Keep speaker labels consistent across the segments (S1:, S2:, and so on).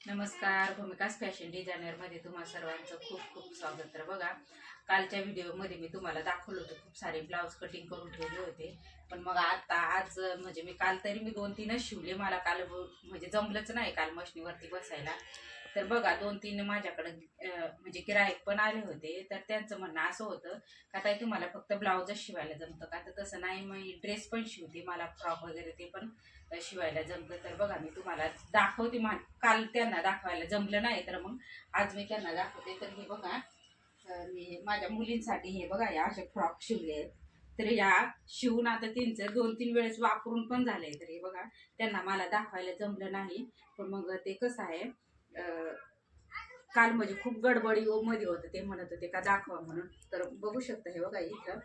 S1: नमस्कार भूमिकास फॅशन डिझायनरमध्ये तुम्हा सर्वांचं खूप खूप स्वागत. तर बघा कालच्या व्हिडिओमध्ये मी तुम्हाला दाखवलं होतं खूप सारे ब्लाऊज कटिंग करून ठेवले होते. पण मग आता आज म्हणजे मी काल तरी मी दोन तीनच शिवले मला काल म्हणजे जमलंच नाही काल मशनीवरती बसायला. तर बघा दोन तीन माझ्याकडे म्हणजे गिरायक पण आले होते. तर त्यांचं म्हणणं असं होतं का ताई तुम्हाला फक्त ब्लाऊजच शिवायला जमतं का? तर तसं नाही मी ड्रेस पण शिवते मला फ्रॉक वगैरे ते पण शिवायला जमलं तर बघा मी तुम्हाला दाखवते मा काल त्यांना दाखवायला जमलं नाही तर मग आज मी त्यांना दाखवते. तर हे बघा मी माझ्या मुलींसाठी हे बघा या असे फ्रॉक शिवले आहेत. तर या शिवून आता त्यांचं दोन तीन वेळेस वापरून पण झाले तर हे बघा त्यांना मला दाखवायला जमलं नाही. पण मग ते कसं आहे काल म्हणजे खूप गडबडी मध्ये होतं ते म्हणत होते का दाखवा म्हणून. तर बघू शकता हे बघा इथं.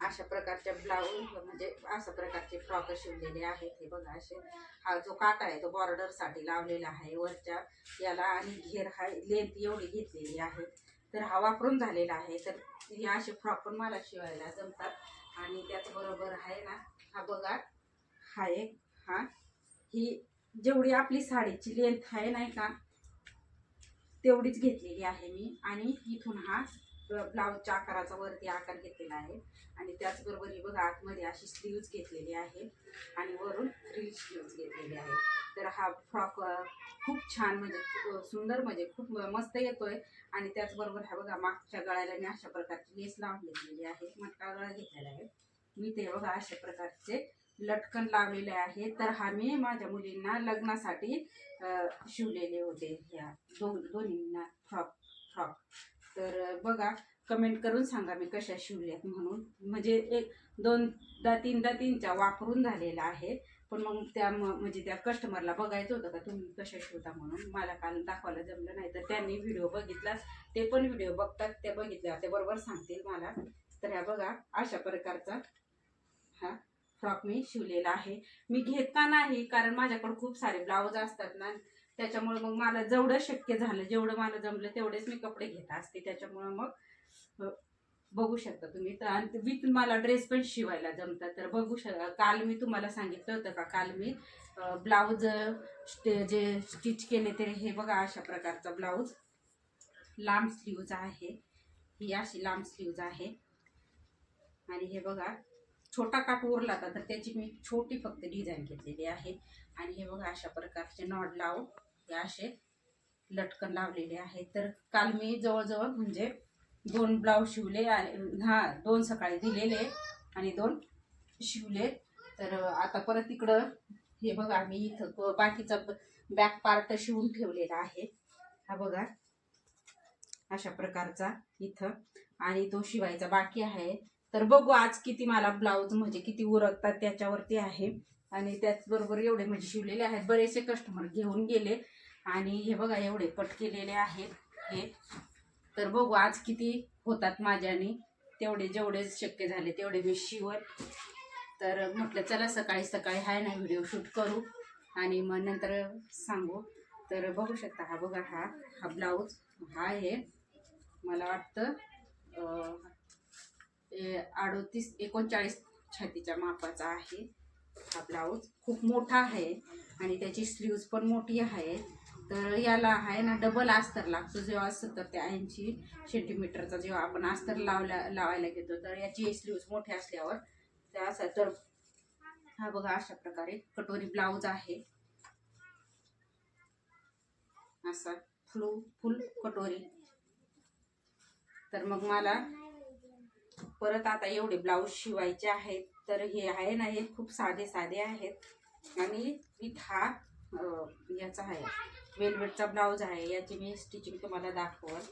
S1: अशा प्रकारच्या ब्लाऊज म्हणजे अशा प्रकारचे फ्रॉक शिवलेले आहेत हे बघा असे. हा जो काटा आहे तो बॉर्डरसाठी लावलेला आहे वरच्या. याला आणि घेर हा लेंथ एवढी घेतलेली आहे. तर हा वापरून झालेला आहे. तर हे असे फ्रॉक पण मला शिवायला जमतात. आणि त्याचबरोबर आहे ना हा बघा. हा एक हा. ही जेवढी आपली साडीची लेंथ आहे नाही का तेवढीच घेतलेली आहे मी. आणि इथून हा ब्लाऊजच्या आकाराचा वरती आकार घेतलेला आहे. आणि त्याचबरोबर ही बघा आतमध्ये अशी स्लीव्ज घेतलेली आहे. आणि वरून फ्री स्लीव्ज घेतलेली आहे. तर हा फ्रॉक खूप छान म्हणजे खूप सुंदर म्हणजे खूप मस्त येतोय. आणि त्याचबरोबर हा बघा मागच्या गळ्याला मी अशा प्रकारची लेस लावून घेतलेली आहे. मटका गळा घेतलेला आहे. मी ते बघा अशा प्रकारचे लटकन लावलेले आहे. तर हा मी माझ्या मुलींना लग्नासाठी शिवलेले होते. ह्या दोन दोन्हींना फ्रॉक फ्रॉक तर बघा कमेंट करून सांगा मी कशा शिवल्यात म्हणून. म्हणजे एक दोनदा तीनदा तीनचा वापरून झालेला आहे पण मग त्या म्हणजे त्या कस्टमरला बघायचं होतं का तुम्ही कशा शिवता म्हणून? मला काल दाखवायला जमलं नाही. तर त्यांनी व्हिडिओ बघितलाच ते पण व्हिडिओ बघतात. ते बघितल्या ते बरोबर सांगतील मला. तर ह्या बघा अशा प्रकारचा हा फ्रॉक मी शिवलेला आहे. मी घेत का नाही? कारण माझ्याकडे खूप सारे ब्लाऊज असतात ना. त्याच्यामुळे मग मला जेवढं शक्य झालं जेवढं मला जमलं तेवढेच मी कपडे घेत असते. त्याच्यामुळं मग बघू शकता तुम्ही. तर आणि विथ मला ड्रेस पण शिवायला जमतात. तर बघू शक काल मी तुम्हाला सांगितलं होतं का? काल मी ब्लाऊज जे स्टिच केले ते हे बघा अशा प्रकारचा ब्लाऊज. लांब स्लीव्ज आहे. ही अशी लांब स्लीव्ज आहे. आणि हे बघा छोटा काट उरला होता तर त्याची मी छोटी फक्त डिझाईन घेतलेली आहे. आणि हे बघा अशा प्रकारचे नॉड लावून ते असे लटकन लावलेले आहे. तर काल मी जवळजवळ म्हणजे दोन ब्लाऊज शिवले आणि हा दोन सकाळी दिलेले आणि दोन शिवले. तर आता परत इकडं हे बघा मी इथं बाकीचा बॅक पार्ट शिवून ठेवलेला आहे. हा बघा अशा प्रकारचा इथं. आणि तो शिवायचा बाकी आहे. तर बघू आज किती मला ब्लाऊज म्हणजे किती उरकतात त्याच्यावरती आहे. आणि त्याचबरोबर एवढे म्हणजे शिवलेले आहेत. बरेचसे कस्टमर घेऊन गेले. आणि हे बघा एवढे कट केलेले आहेत हे. तर बघू आज किती होतात माझ्याने तेवढे जेवढे शक्य झाले तेवढे मी शिवत तर म्हटलं चला सकाळी सकाळी हाय ना व्हिडिओ शूट करू. आणि मग नंतर सांगू. तर बघू शकता हा बघा हा हा ब्लाऊज हा आहे मला वाटतं ए- अडोतीस एकोणचाळीस छातीच्या मापाचा आहे. हा ब्लाऊज खूप मोठा आहे आणि त्याची स्लीव्ज पण मोठी आहे. तर याला आहे ना डबल अस्तर लागतो. जेव्हा सत्तर तर त्या ऐंशी सेंटीमीटरचा जेव्हा आपण अस्तर लावल्या लावायला घेतो तर याची स्लीव्ज मोठी असल्यावर त्या असं तर हा बघा अशा प्रकारे कटोरी ब्लाऊज आहे. असा फ्लू फुल कटोरी. तर मग मला परत आता एवढे ब्लाऊज शिवायचे आहेत. तर हे आहे ना हे खूप साधे साधे आहेत. आणि विथ हा याचा आहे. वेलवेटचा ब्लाऊज आहे याची मी स्टिचिंग तुम्हाला दाखवत.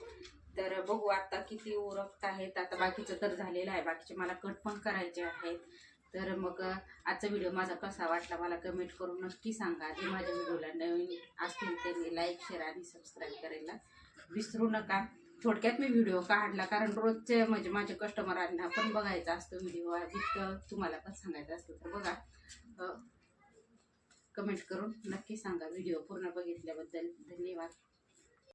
S1: तर बघू आता किती उरकत आहेत. आता बाकीचं तर झालेलं आहे. बाकीचे मला कट पण करायचे आहेत. तर मग आजचा व्हिडिओ माझा कसा वाटला मला कमेंट करून नक्की सांगा. जे माझ्या व्हिडिओला नवीन असतील त्यांनी लाईक शेअर आणि सबस्क्राईब करायला विसरू नका. थोडक्यात मी व्हिडिओ काढला कारण रोजचे म्हणजे माझे कस्टमरांना पण बघायचा असतो व्हिडिओ जितकं तुम्हाला पण सांगायचं असतं तर बघा. कमेंट करून नक्की सांगा. व्हिडिओ पूर्ण बघितल्याबद्दल धन्यवाद.